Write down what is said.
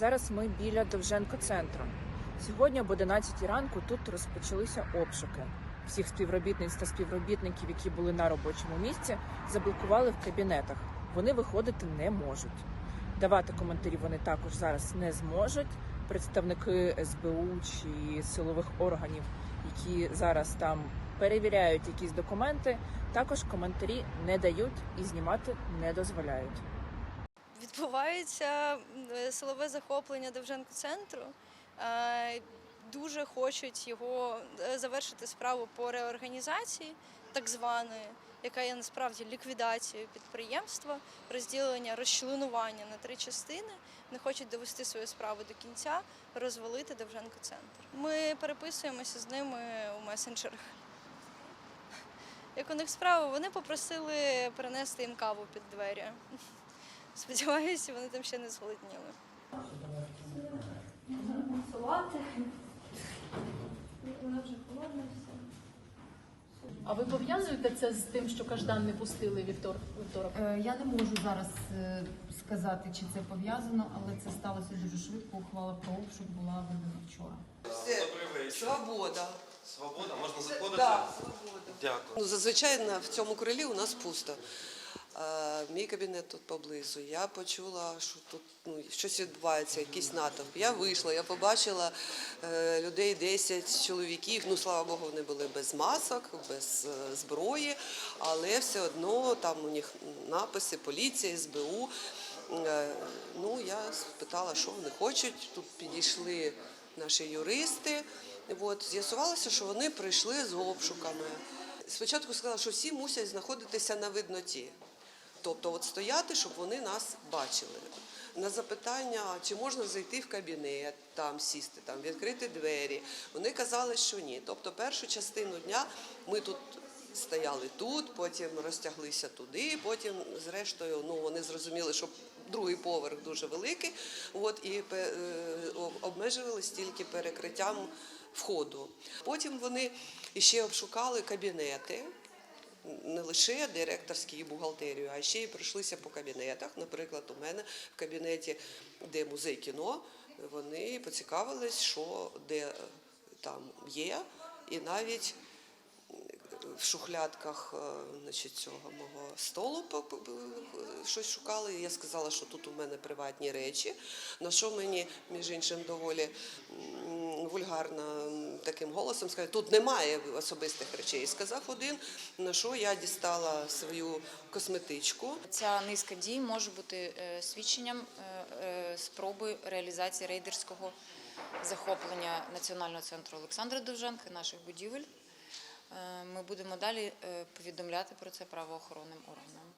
Зараз ми біля Довженко центру. Сьогодні об 11 ранку тут розпочалися обшуки. Всіх співробітниць та співробітників, які були на робочому місці, заблокували в кабінетах. Вони виходити не можуть. Давати коментарі вони також зараз не зможуть. Представники СБУ чи силових органів, які зараз там перевіряють якісь документи, також коментарі не дають і знімати не дозволяють. Відбувається е, силове захоплення Довженко центру. Е, Дуже хочуть його е, завершити справу по реорганізації, так званої, яка є насправді ліквідацією підприємства, розділення, розчленування на три частини. Не хочуть довести свою справу до кінця, розвалити Довженко центр. Ми переписуємося з ними у месенджерах. Як у них справа, вони попросили принести їм каву під двері. Сподіваюся, вони там ще не зголодніли. Салати. Вона вже холодна все. А ви пов'язуєте це з тим, що Каждан не пустили вівтор, вівторок? Е, Я не можу зараз е, сказати, чи це пов'язано, але це сталося дуже швидко. Ухвала про обшук була видана вчора. Все. Добрий вечір. Свобода. Свобода, можна заходити? Да, свобода. Дякую. Ну, зазвичай на- в цьому крилі у нас пусто. Мій кабінет тут поблизу. Я почула, що тут ну, щось відбувається, якийсь натовп. Я вийшла, я побачила е, людей 10 чоловіків. Ну, слава Богу, вони були без масок, без е, зброї, але все одно там у них написи поліція, СБУ. Е, Ну, я спитала, що вони хочуть. Тут підійшли наші юристи. От, з'ясувалося, що вони прийшли з обшуками. Спочатку сказали, що всі мусять знаходитися на видноті. Тобто от стояти, щоб вони нас бачили. На запитання, чи можна зайти в кабінет, там сісти, там відкрити двері. Вони казали, що ні. Тобто першу частину дня ми тут стояли тут, потім розтяглися туди, потім, зрештою, ну вони зрозуміли, що другий поверх дуже великий, от і е, об- обмежувалися тільки перекриттям входу. Потім вони ще обшукали кабінети не лише директорські і бухгалтерію, а ще й пройшлися по кабінетах. Наприклад, у мене в кабінеті, де музей кіно, вони поцікавились, що де е, там є, і навіть в шухлядках е, значить, цього мого столу щось шукали. Я сказала, що тут у мене приватні речі. На що мені, між іншим, доволі вульгарно таким голосом сказали, тут немає особистих речей. Сказав один, на що я дістала свою косметичку. Ця низка дій може бути е, свідченням е, е, спроби реалізації рейдерського захоплення Національного центру Олександра Довженка, наших будівель. Ми будемо далі повідомляти про це правоохоронним органам.